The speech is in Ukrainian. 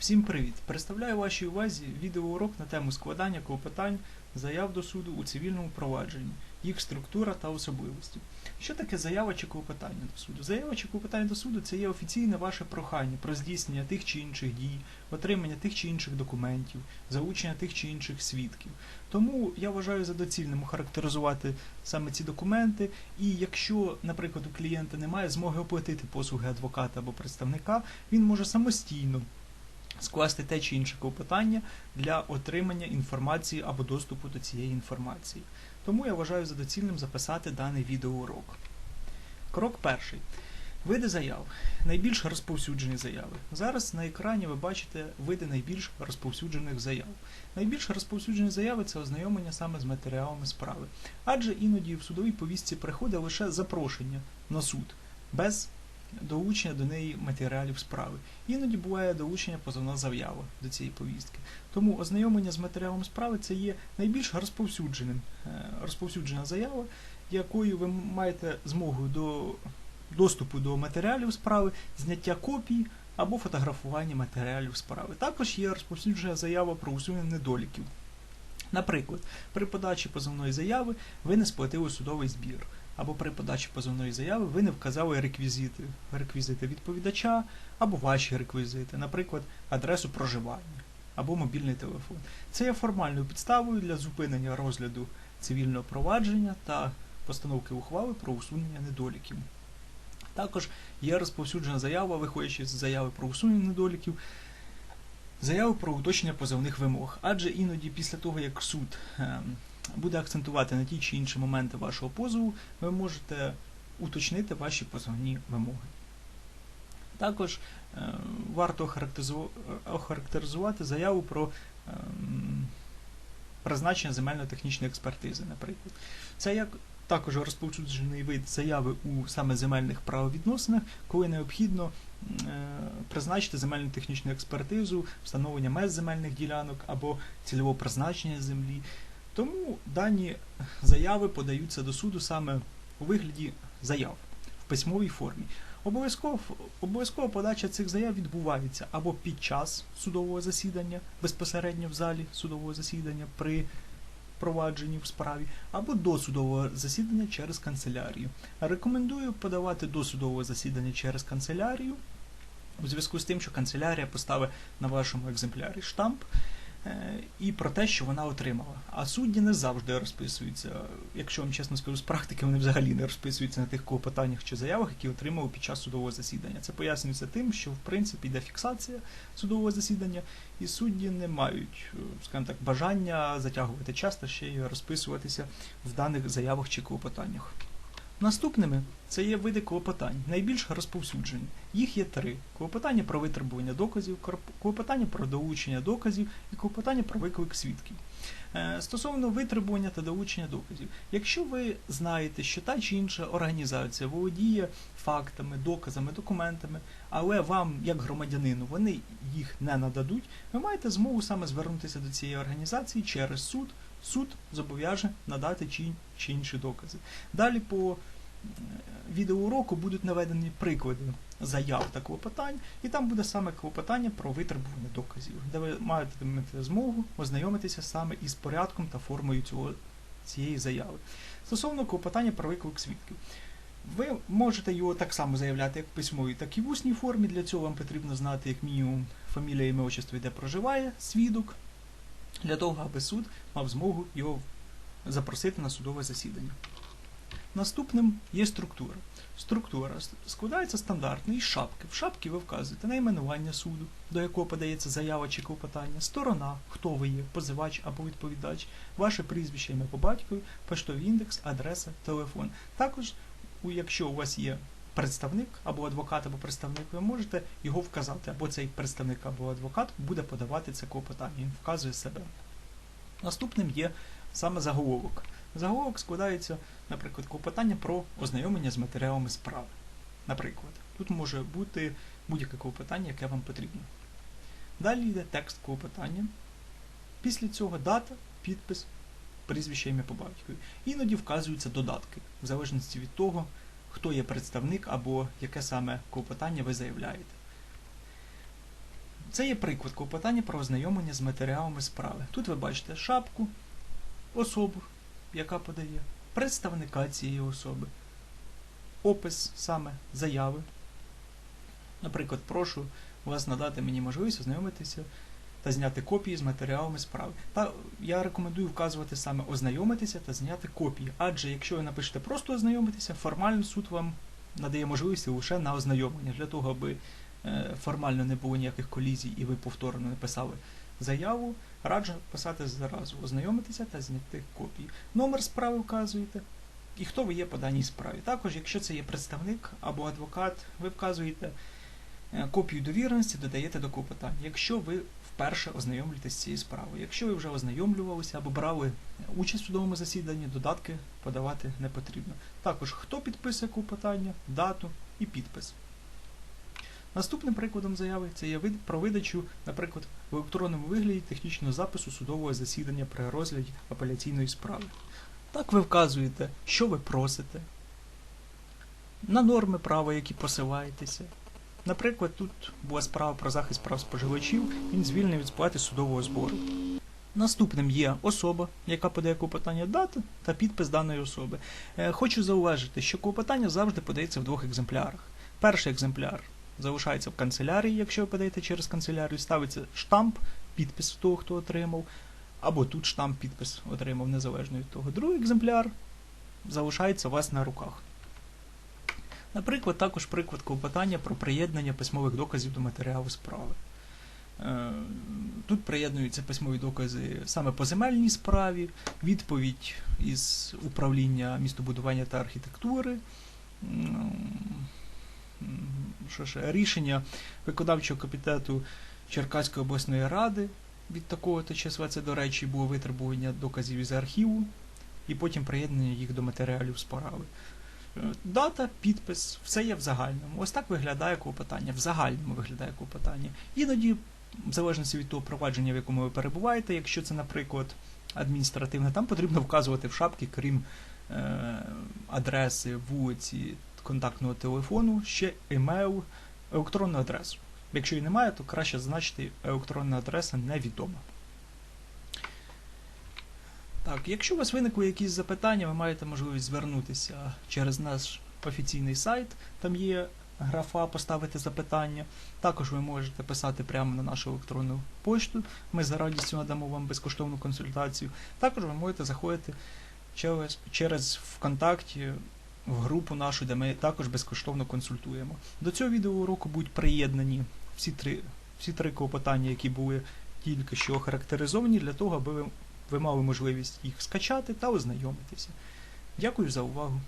Всім привіт! Представляю вашій увазі відеоурок на тему складання клопотань заяв до суду у цивільному провадженні, їх структура та особливості. Що таке заява чи клопотання до суду? Заява чи клопотання до суду це є офіційне ваше прохання про здійснення тих чи інших дій, отримання тих чи інших документів, залучення тих чи інших свідків. Тому я вважаю за доцільним охарактеризувати саме ці документи, і якщо, наприклад, у клієнта немає змоги оплатити послуги адвоката або представника, він може самостійно скласти те чи інше клопотання для отримання інформації або доступу до цієї інформації. Тому я вважаю за доцільним записати даний відеоурок. Крок перший. Види заяв. Найбільш розповсюджені заяви. Зараз на екрані ви бачите види найбільш розповсюджених заяв. Найбільш розповсюджені заяви це ознайомлення саме з матеріалами справи. Адже іноді в судовій повістці приходить лише запрошення на суд без долучення до неї матеріалів справи. Іноді буває долучення позовна заява до цієї повістки. Тому ознайомлення з матеріалом справи це є найбільш розповсюдженим, е, розповсюджена заява, якою ви маєте змогу до доступу до матеріалів справи, зняття копій або фотографування матеріалів справи. Також є розповсюджена заява про усунення недоліків. Наприклад, при подачі позовної заяви ви не сплатили судовий збір або при подачі позовної заяви ви не вказали реквізити, реквізити відповідача або ваші реквізити, наприклад, адресу проживання або мобільний телефон. Це є формальною підставою для зупинення розгляду цивільного провадження та постановки ухвали про усунення недоліків. Також є розповсюджена заява, виходячи з заяви про усунення недоліків, заяви про уточнення позовних вимог. Адже іноді після того, як суд ем, буде акцентувати на ті чи інші моменти вашого позову, ви можете уточнити ваші позовні вимоги. Також е, варто охарактеризувати заяву про е, призначення земельно-технічної експертизи, наприклад. Це як також розповсюджений вид заяви у саме земельних правовідносинах, коли необхідно е, призначити земельно технічну експертизу, встановлення меж земельних ділянок або цільового призначення землі. Тому дані заяви подаються до суду саме у вигляді заяв в письмовій формі. Обов'язково обов'язково подача цих заяв відбувається або під час судового засідання, безпосередньо в залі судового засідання при провадженні в справі, або до судового засідання через канцелярію. Рекомендую подавати до судового засідання через канцелярію у зв'язку з тим, що канцелярія поставить на вашому екземплярі штамп. Е, і про те, що вона отримала. А судді не завжди розписуються. Якщо вам чесно скажу, з практики вони взагалі не розписуються на тих клопотаннях чи заявах, які отримали під час судового засідання. Це пояснюється тим, що в принципі йде фіксація судового засідання, і судді не мають, е, скажімо так, бажання затягувати час та ще й розписуватися в даних заявах чи клопотаннях. Наступними це є види клопотань, найбільш розповсюджені. Їх є три: клопотання про витребування доказів, клопотання про долучення доказів і клопотання про виклик свідків. Е, стосовно витребування та долучення доказів, якщо ви знаєте, що та чи інша організація володіє фактами, доказами, документами, але вам, як громадянину, вони їх не нададуть, ви маєте змогу саме звернутися до цієї організації через суд. Суд зобов'яже надати чи, чи інші докази. Далі по відеоуроку будуть наведені приклади заяв та клопотань, і там буде саме клопотання про витребування доказів, де ви матимете змогу ознайомитися саме із порядком та формою цього, цієї заяви. Стосовно клопотання про виклик свідків. Ви можете його так само заявляти, як в письмовій, так і в усній формі. Для цього вам потрібно знати, як мінімум, фамілія, ім'я, отчество, де проживає свідок, для того, аби суд мав змогу його запросити на судове засідання. Наступним є структура. Структура складається стандартно із шапки. В шапці ви вказуєте найменування суду, до якого подається заява чи клопотання, сторона, хто ви є, позивач або відповідач, ваше прізвище ім'я по батькові, поштовий індекс, адреса, телефон. Також, якщо у вас є представник або адвокат, або представник, ви можете його вказати, або цей представник або адвокат буде подавати це клопотання, він вказує себе. Наступним є саме заголовок. Заголовок складається, наприклад, клопотання про ознайомлення з матеріалами справи. Наприклад, тут може бути будь-яке клопотання, яке вам потрібно. Далі йде текст клопотання. Після цього дата, підпис, прізвище ім'я по батькові. Іноді вказуються додатки, в залежності від того, хто є представник або яке саме клопотання ви заявляєте. Це є приклад клопотання про ознайомлення з матеріалами справи. Тут ви бачите шапку, особу, яка подає, представника цієї особи, опис саме заяви. Наприклад, прошу вас надати мені можливість ознайомитися та зняти копії з матеріалами справи. Та я рекомендую вказувати саме ознайомитися та зняти копії. Адже якщо ви напишете просто ознайомитися, формально суд вам надає можливість лише на ознайомлення для того, аби е, формально не було ніяких колізій і ви повторно не писали заяву, раджу писати зразу, ознайомитися та зняти копії. Номер справи вказуєте. І хто ви є по даній справі. Також, якщо це є представник або адвокат, ви вказуєте е, копію довіреності, додаєте до клопотання. Якщо ви вперше ознайомлюєтесь з цією справою. Якщо ви вже ознайомлювалися або брали участь в судовому засіданні, додатки подавати не потрібно. Також хто підписує клопотання, дату і підпис. Наступним прикладом заяви це є вид про видачу, наприклад, в електронному вигляді технічного запису судового засідання при розгляді апеляційної справи. Так ви вказуєте, що ви просите, на норми права, які посилаєтеся. Наприклад, тут була справа про захист прав споживачів, він звільнений від сплати судового збору. Наступним є особа, яка подає клопотання дата та підпис даної особи. Е, Хочу зауважити, що клопотання завжди подається в двох екземплярах. Перший екземпляр залишається в канцелярії, якщо ви подаєте через канцелярію, ставиться штамп, підпис того, хто отримав, або тут штамп, підпис отримав незалежно від того. Другий екземпляр залишається у вас на руках. Наприклад, також приклад клопотання про приєднання письмових доказів до матеріалу справи. Е, Тут приєднуються письмові докази саме по земельній справі, відповідь із управління містобудування та архітектури, що ще, рішення виконавчого комітету Черкаської обласної ради від такого-то числа, це, до речі, було витребування доказів із архіву, і потім приєднання їх до матеріалів справи. Е, Дата, підпис, все є в загальному. Ось так виглядає клопотання. В загальному виглядає клопотання. Іноді, в залежності від того провадження, в якому ви перебуваєте, якщо це, наприклад, адміністративне, там потрібно вказувати в шапці, крім е, адреси, вулиці, контактного телефону, ще емейл, електронну адресу. Якщо її немає, то краще зазначити електронна адреса невідома. Так, якщо у вас виникли якісь запитання, ви маєте можливість звернутися через наш офіційний сайт, там є графа поставити запитання. Також ви можете писати прямо на нашу електронну пошту. Ми за радістю надамо вам безкоштовну консультацію. Також ви можете заходити через, через ВКонтакті в групу нашу, де ми також безкоштовно консультуємо. До цього відеоуроку будуть приєднані всі три, всі три клопотання, які були тільки що охарактеризовані, для того, аби ви ви мали можливість їх скачати та ознайомитися. Дякую за увагу.